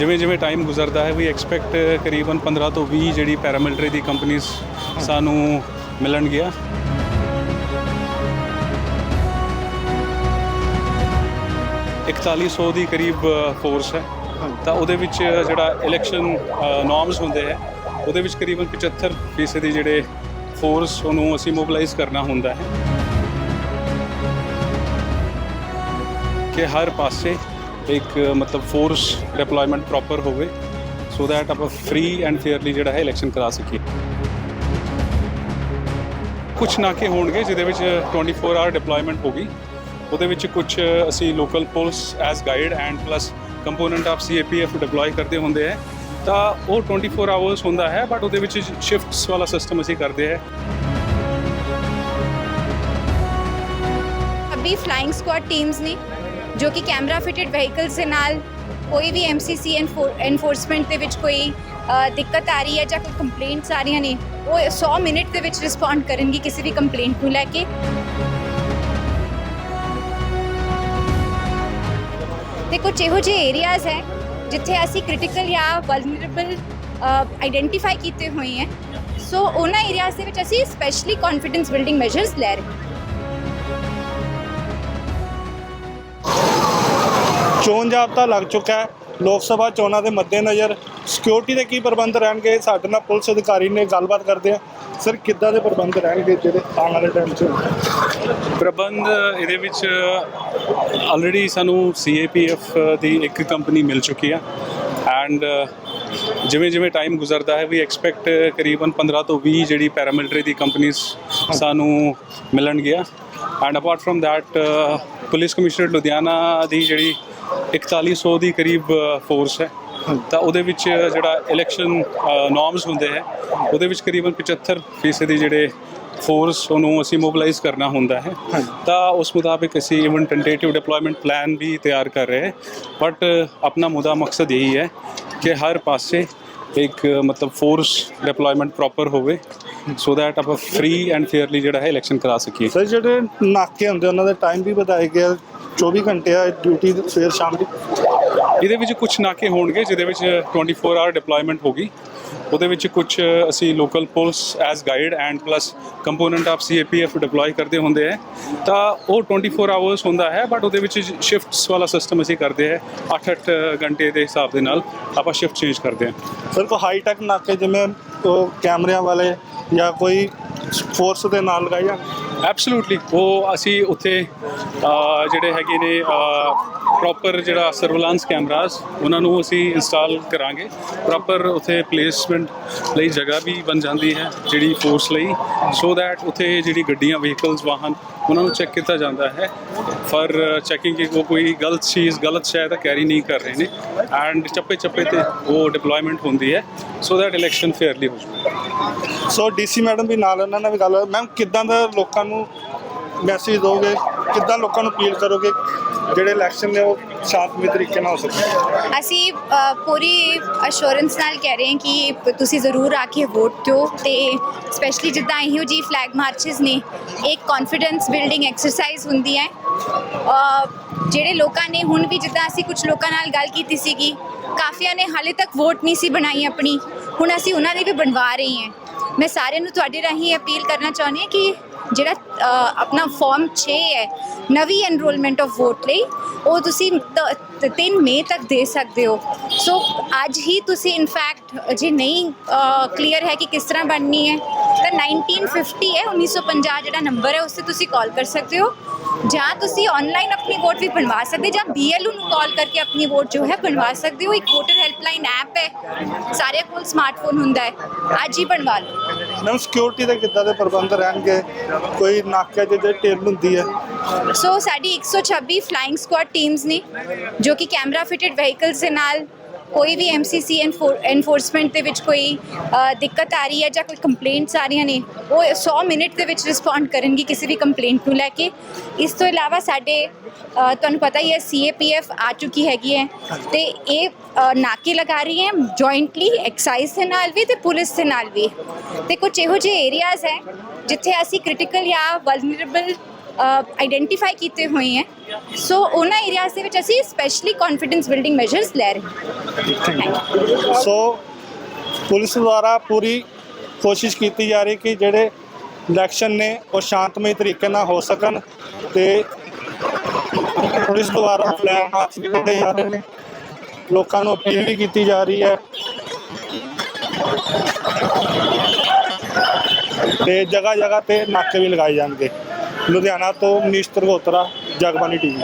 ਜਿਵੇਂ ਜਿਵੇਂ ਟਾਈਮ ਗੁਜ਼ਰਦਾ ਹੈ ਵੀ ਐਕਸਪੈਕਟ ਕਰੀਬਨ 15 ਤੋਂ 20 ਜਿਹੜੀ ਪੈਰਾਮਿਲਟਰੀ ਦੀ ਕੰਪਨੀਆਂ ਸਾਨੂੰ ਮਿਲਣਗੀਆਂ ਇਕਤਾਲੀ ਸੌ ਦੀ ਕਰੀਬ ਫੋਰਸ ਹੈ। ਤਾਂ ਉਹਦੇ ਵਿੱਚ ਜਿਹੜਾ ਇਲੈਕਸ਼ਨ ਨੋਰਮਸ ਹੁੰਦੇ ਹੈ, ਉਹਦੇ ਵਿੱਚ ਕਰੀਬਨ 75% ਫੀਸਦੀ ਜਿਹੜੇ ਫੋਰਸ ਉਹਨੂੰ ਅਸੀਂ ਮੋਬਿਲਾਈਜ਼ ਕਰਨਾ ਹੁੰਦਾ ਹੈ। ਕਿ ਹਰ ਪਾਸੇ ਇੱਕ ਮਤਲਬ ਫੋਰਸ ਡਿਪਲੋਇਮੈਂਟ ਪ੍ਰੋਪਰ ਹੋਵੇ ਸੋ ਦੈਟ ਆਪਾਂ ਫ੍ਰੀ ਐਂਡ ਫੇਅਰਲੀ ਜਿਹੜਾ ਹੈ ਇਲੈਕਸ਼ਨ ਕਰਾ ਸਕੀਏ ਕੁਝ ਨਾਕੇ ਹੋਣਗੇ ਜਿਹਦੇ ਵਿੱਚ 24 ਆਵਰ ਡਿਪਲੋਇਮੈਂਟ ਹੋਗੀ ਉਹਦੇ ਵਿੱਚ ਕੁਝ ਅਸੀਂ local police as guide and plus component of CAPF deploy ਕਰਦੇ ਹੁੰਦੇ ਹੈ ਤਾਂ ਉਹ 24 ਆਵਰਸ ਹੁੰਦਾ ਹੈ ਬਟ ਉਹਦੇ ਵਿੱਚ ਸ਼ਿਫਟਸ ਵਾਲਾ ਸਿਸਟਮ ਅਸੀਂ ਕਰਦੇ ਹੈ ਅਭੀ ਫਲਾਈਂਗ ਸਕੁਆਡ ਟੀਮਸ ਨੇ ਜੋ ਕਿ ਕੈਮਰਾ ਫਿਟਡ ਵਹੀਕਲਸ ਦੇ ਨਾਲ ਕੋਈ ਵੀ ਐਮਸੀਸੀ ਐਨਫੋਰਸਮੈਂਟ ਦੇ ਵਿੱਚ ਕੋਈ ਦਿੱਕਤ ਆ ਰਹੀ ਹੈ ਜਾਂ ਕੋਈ ਕੰਪਲੇਂਟਸ ਆ ਰਹੀਆਂ ਨੇ, ਉਹ 100 ਮਿੰਟ ਦੇ ਵਿੱਚ ਰਿਸਪੌਂਡ ਕਰਨਗੇ ਕਿਸੇ ਵੀ ਕੰਪਲੇਂਟ ਨੂੰ ਲੈ ਕੇ। ਤੇ ਕੁਝ ਇਹੋ ਜਿਹੇ ਏਰੀਆਜ਼ ਹੈ ਜਿੱਥੇ ਅਸੀਂ ਕ੍ਰਿਟੀਕਲ ਜਾਂ ਵਲਨਰੇਬਲ ਆਈਡੈਂਟੀਫਾਈ ਕੀਤੇ ਹੋਏ ਹੈ, ਸੋ ਉਹਨਾਂ ਏਰੀਆਜ਼ ਦੇ ਵਿੱਚ ਅਸੀਂ ਸਪੈਸ਼ਲੀ ਕੌਨਫੀਡੈਂਸ ਬਿਲਡਿੰਗ ਮੈਜਰਸ ਲੈ ਰਹੇ ਹਾਂ। ਚੋਣ ਜਾਬਤਾ ਲੱਗ ਚੁੱਕਾ ਹੈ। ਲੋਕ ਸਭਾ ਚੋਣਾਂ ਦੇ ਮੱਦੇਨਜ਼ਰ ਸਿਕਿਉਰਿਟੀ ਦੇ ਕੀ ਪ੍ਰਬੰਧ ਰਹਿਣਗੇ? ਸਾਡੇ ਨਾਲ ਪੁਲਿਸ ਅਧਿਕਾਰੀ ਨੇ ਗੱਲਬਾਤ ਕਰਦੇ ਆ ਸਰ, ਕਿੱਦਾਂ ਦੇ ਪ੍ਰਬੰਧ ਰਹਿਣਗੇ ਜਿਹੜੇ ਆਉਣ ਵਾਲੇ ਟਾਈਮ 'ਚ? ਪ੍ਰਬੰਧ ਇਹਦੇ ਵਿੱਚ ਆਲਰੇਡੀ ਸਾਨੂੰ ਸੀਏਪੀਐਫ ਦੀ ਇੱਕ ਕੰਪਨੀ ਮਿਲ ਚੁੱਕੀ ਆ। ਐਂਡ ਜਿਵੇਂ ਜਿਵੇਂ ਟਾਈਮ ਗੁਜ਼ਰਦਾ ਹੈ ਵੀ ਐਕਸਪੈਕਟ ਕਰੀਬਨ 15 ਤੋਂ 20 ਜਿਹੜੀ ਪੈਰਾਮਿਲਟਰੀ ਦੀ ਕੰਪਨੀਆਂ ਸਾਨੂੰ ਮਿਲਣਗੀਆਂ। And apart from that police commissioner Ludhiana ਦੀ ਜਿਹੜੀ 4100 ਦੀ ਕਰੀਬ ਫੋਰਸ ਹੈ। ਤਾਂ ਉਹਦੇ ਵਿੱਚ ਜਿਹੜਾ ਇਲੈਕਸ਼ਨ ਨੋਰਮਸ ਹੁੰਦੇ ਹੈ ਉਹਦੇ ਵਿੱਚ ਕਰੀਬਨ 75% ਫੀਸਦੀ ਜਿਹੜੇ ਫੋਰਸ ਉਹਨੂੰ ਅਸੀਂ ਮੋਬਿਲਾਈਜ਼ ਕਰਨਾ ਹੁੰਦਾ ਹੈ। ਤਾਂ ਉਸ ਮੁਤਾਬਿਕ ਅਸੀਂ ਇਵਨ ਟੈਂਟੇਟਿਵ ਡਿਪਲੋਇਮੈਂਟ ਪਲਾਨ ਵੀ ਤਿਆਰ ਕਰ ਰਹੇ ਹਾਂ। ਬਟ ਆਪਣਾ ਮੁੱਦਾ ਮਕਸਦ ਇਹੀ ਹੈ ਕਿ ਹਰ ਪਾਸੇ ਇੱਕ ਮਤਲਬ ਫੋਰਸ ਡਿਪਲੋਇਮੈਂਟ ਪ੍ਰੋਪਰ ਹੋਵੇ ਸੋ ਦੈਟ ਆਪਾਂ ਫ੍ਰੀ ਐਂਡ ਫੇਅਰਲੀ ਜਿਹੜਾ ਹੈ ਇਲੈਕਸ਼ਨ ਕਰਾ ਸਕੀਏ। ਸਰ ਜਿਹੜੇ ਨਾਕੇ ਹੁੰਦੇ ਉਹਨਾਂ ਦਾ ਟਾਈਮ ਵੀ ਵਧਾਇਆ ਗਿਆ 24 ਘੰਟੇ ਆ ਡਿਊਟੀ ਸਵੇਰ ਸ਼ਾਮ ਦੀ? ਇਹਦੇ ਵਿੱਚ ਕੁਝ ਨਾਕੇ ਹੋਣਗੇ ਜਿਹਦੇ ਵਿੱਚ 24 ਆਵਰ ਡਿਪਲੋਇਮੈਂਟ ਹੋਗੀ। ਉਹਦੇ ਵਿੱਚ ਕੁਝ ਅਸੀਂ local police as guide and plus component of CAPF deploy ਕਰਦੇ ਹੁੰਦੇ ਹੈ ਤਾਂ ਉਹ 24 ਆਵਰਸ ਹੁੰਦਾ ਹੈ ਬਟ ਉਹਦੇ ਵਿੱਚ ਸ਼ਿਫਟਸ ਵਾਲਾ ਸਿਸਟਮ ਅਸੀਂ ਕਰਦੇ ਹੈ 8-8 ਘੰਟੇ ਦੇ ਹਿਸਾਬ ਦੇ ਨਾਲ ਆਪਾਂ ਸ਼ਿਫਟ ਚੇਂਜ ਕਰਦੇ ਹਾਂ ਸਰ ਕੋਈ ਹਾਈ ਟੈਕ ਨਾਕੇ ਜਿਵੇਂ ਕੈਮਰਿਆਂ ਵਾਲੇ ਜਾਂ ਕੋਈ ਫੋਰਸ ਦੇ ਨਾਲ ਲਗਾਈ ਜਾਣ ਐਬਸੋਲੂਟਲੀ ਉਹ ਅਸੀਂ ਉੱਥੇ ਜਿਹੜੇ ਹੈਗੇ ਨੇ ਪ੍ਰੋਪਰ ਜਿਹੜਾ ਸਰਵੇਲੈਂਸ ਕੈਮਰਾਸ ਉਹਨਾਂ ਨੂੰ ਅਸੀਂ ਇੰਸਟਾਲ ਕਰਾਂਗੇ। ਪ੍ਰੋਪਰ ਉੱਥੇ ਪਲੇਸਮੈਂਟ ਲਈ ਜਗ੍ਹਾ ਵੀ ਬਣ ਜਾਂਦੀ ਹੈ, ਜਿਹੜੀ ਫੋਰਸ ਲਈ। ਸੋ ਦੈਟ ਉੱਥੇ ਜਿਹੜੀ ਗੱਡੀਆਂ ਵਹੀਕਲਸ ਵਾਹਨ, ਉਹਨਾਂ ਨੂੰ ਚੈੱਕ ਕੀਤਾ ਜਾਂਦਾ ਹੈ। ਫਰ ਚੈਕਿੰਗ ਕਿ ਉਹ ਕੋਈ ਗਲਤ ਚੀਜ਼ ਗਲਤ ਸ਼ਾਇਦ ਕੈਰੀ ਨਹੀਂ ਕਰ ਰਹੇ ਨੇ। ਐਂਡ ਚੱਪੇ ਚੱਪੇ ਤੇ ਉਹ ਡਿਪਲੋਇਮੈਂਟ ਹੁੰਦੀ ਹੈ। ਸੋ ਦੈਟ ਇਲੈਕਸ਼ਨ ਫੇਅਰਲੀ ਹੋ ਜਾਵੇ ਸੋ ਡੀਸੀ ਮੈਡਮ ਵੀ ਨਾਲ ਉਹਨਾਂ ਨਾਲ ਵੀ ਗੱਲ ਮੈਮ ਕਿੱਦਾਂ ਦਾ ਲੋਕਾਂ ਨੂੰ ਮੈਸੇਜ ਦੋਗੇ? ਕਿੱਦਾਂ ਲੋਕਾਂ ਨੂੰ ਅਪੀਲ ਕਰੋਗੇ? ਜਿਹੜੇ ਇਲੈਕਸ਼ਨ ਨੇ ਉਹ ਸ਼ਾਂਤਮਈ ਤਰੀਕੇ ਨਾਲ ਹੋ ਸਕਣ ਅਸੀਂ ਪੂਰੀ ਅਸ਼ੋਰੈਂਸ ਨਾਲ ਕਹਿ ਰਹੇ ਹਾਂ ਕਿ ਤੁਸੀਂ ਜ਼ਰੂਰ ਆ ਕੇ ਵੋਟ ਦਿਓ ਤੇ ਸਪੈਸ਼ਲੀ ਜਿੱਦਾਂ ਇਹੋ ਜੀ ਫਲੈਗ ਮਾਰਚਸ ਨੇ ਇੱਕ ਕੌਨਫੀਡੈਂਸ ਬਿਲਡਿੰਗ ਐਕਸਰਸਾਈਜ਼ ਹੁੰਦੀ ਹੈ। ਜਿਹੜੇ ਲੋਕਾਂ ਨੇ ਹੁਣ ਵੀ ਜਿੱਦਾਂ ਅਸੀਂ ਕੁਝ ਲੋਕਾਂ ਨਾਲ ਗੱਲ ਕੀਤੀ ਸੀਗੀ, ਕਾਫੀਆਂ ਨੇ ਹਾਲੇ ਤੱਕ ਵੋਟ ਨਹੀਂ ਸੀ ਬਣਾਈ ਆਪਣੀ। ਹੁਣ ਅਸੀਂ ਉਹਨਾਂ ਦੀ ਵੀ ਬਣਵਾ ਰਹੇ ਹਾਂ। ਮੈਂ ਸਾਰਿਆਂ ਨੂੰ ਤੁਹਾਡੇ ਰਾਹੀਂ ਅਪੀਲ ਕਰਨਾ ਚਾਹੁੰਦੀ ਹਾਂ ਕਿ ਜਿਹੜਾ ਆਪਣਾ ਫਾਰਮ 6 ਹੈ। ਨਵੀਂ ਐਨਰੋਲਮੈਂਟ ਆਫ ਵੋਟ ਲਈ। ਉਹ ਤੁਸੀਂ 3 ਮਈ ਤੱਕ ਦੇ ਸਕਦੇ ਹੋ। ਸੋ ਅੱਜ ਹੀ ਤੁਸੀਂ ਇਨਫੈਕਟ ਜੇ ਨਹੀਂ ਕਲੀਅਰ ਹੈ ਕਿ ਕਿਸ ਤਰ੍ਹਾਂ ਬਣਨੀ ਹੈ, ਤਾਂ 1950 ਹੈ 1950 ਜਿਹੜਾ ਨੰਬਰ ਹੈ, ਉਸ ਤੇ ਤੁਸੀਂ ਕਾਲ ਕਰ ਸਕਦੇ ਹੋ। ਜਾਂ ਤੁਸੀਂ ਆਨਲਾਈਨ ਆਪਣੀ ਵੋਟ ਵੀ ਬਣਵਾ ਸਕਦੇ ਜਾਂ BLO ਨੂੰ ਕਾਲ ਕਰਕੇ ਆਪਣੀ ਵੋਟ ਜੋ ਹੈ, ਬਣਵਾ ਸਕਦੇ ਹੋ। ਇੱਕ ਵੋਟਰ ਹੈਲਪਲਾਈਨ ਐਪ ਹੈ। ਸਾਰੇ ਕੋਲ ਸਮਾਰਟਫੋਨ ਹੁੰਦਾ ਹੈ। ਅੱਜ ਹੀ ਬਣਵਾ ਲਓ। ਮੈਮ ਸਿਕਿਉਰਿਟੀ ਦੇ ਕਿੱਦਾਂ ਦੇ ਪ੍ਰਬੰਧ ਰਹਿਣਗੇ? ਕੋਈ ਨਾਕੇ 'ਚ ਜੇ ਢਿੱਲ ਹੁੰਦੀ ਹੈ। ਸੋ ਸਾਡੀ 126 ਫਲਾਈਂਗ ਸਕੁਆਡ ਟੀਮਸ ਨੇ, ਜੋ ਕਿ ਕੈਮਰਾ ਫਿਟਡ ਵਹੀਕਲਸ ਦੇ ਨਾਲ ਕੋਈ ਵੀ ਐਮਸੀਸੀ ਐਨਫੋਰਸਮੈਂਟ ਦੇ ਵਿੱਚ ਕੋਈ ਦਿੱਕਤ ਆ ਰਹੀ ਹੈ ਜਾਂ ਕੋਈ ਕੰਪਲੇਂਟਸ ਆ ਰਹੀਆਂ ਨੇ ਉਹ 100 ਮਿੰਟ ਦੇ ਵਿੱਚ ਰਿਸਪੌਂਡ ਕਰਨਗੀ ਕਿਸੇ ਵੀ ਕੰਪਲੇਂਟ ਨੂੰ ਲੈ ਕੇ। ਇਸ ਤੋਂ ਇਲਾਵਾ ਸਾਡੇ ਤੁਹਾਨੂੰ ਪਤਾ ਹੀ ਹੈ ਸੀਏਪੀਐਫ ਆ ਚੁੱਕੀ ਹੈਗੀ ਹੈ ਤੇ ਇਹ ਨਾਕੇ ਲਗਾ ਰਹੀ ਹੈ ਜੁਆਇੰਟਲੀ ਐਕਸਾਈਜ਼ ਦੇ ਨਾਲ ਵੀ ਤੇ ਪੁਲਿਸ ਦੇ ਨਾਲ ਵੀ। ਤੇ ਕੁਝ ਇਹੋ ਜਿਹੇ ਏਰੀਆਜ਼ ਹੈ ਜਿੱਥੇ ਅਸੀਂ ਕ੍ਰਿਟੀਕਲ ਜਾਂ ਵਲਨਰੇਬਲ ਆਈਡੈਂਟੀਫਾਈ ਕੀਤੇ ਹੋਏ ਹੈ। ਸੋ ਉਹਨਾਂ ਏਰੀਆਜ਼ ਦੇ ਵਿੱਚ ਅਸੀਂ ਸਪੈਸ਼ਲੀ ਕੌਨਫੀਡੈਂਸ ਬਿਲਡਿੰਗ ਮੈਜਰਸ ਲੈ ਰਹੇ ਹਾਂ। ਸੋ ਪੁਲਿਸ ਦੁਆਰਾ ਪੂਰੀ ਕੋਸ਼ਿਸ਼ ਕੀਤੀ ਜਾ ਰਹੀ ਕਿ ਜਿਹੜੇ ਇਲੈਕਸ਼ਨ ਨੇ, ਉਹ ਸ਼ਾਂਤਮਈ ਤਰੀਕੇ ਨਾਲ ਹੋ ਸਕਣ ਤੇ ਪੁਲਿਸ ਦੁਆਰਾ ਫਲੈਗ ਮਾਰਚ ਵੀ ਜਾ ਰਹੇ ਨੇ। ਲੋਕਾਂ ਨੂੰ ਅਪੀਲ ਵੀ ਕੀਤੀ ਜਾ ਰਹੀ ਹੈ। ਤੇ ਜਗ੍ਹਾ ਜਗ੍ਹਾ ਤੇ ਨਾਕੇ ਵੀ ਲਗਾਏ ਜਾਣਗੇ। ਲੁਧਿਆਣਾ ਤੋਂ ਮਨੀਸ਼ ਤਰਗੋਤਰਾ ਜਗਬਾਨੀ ਟੀਵੀ।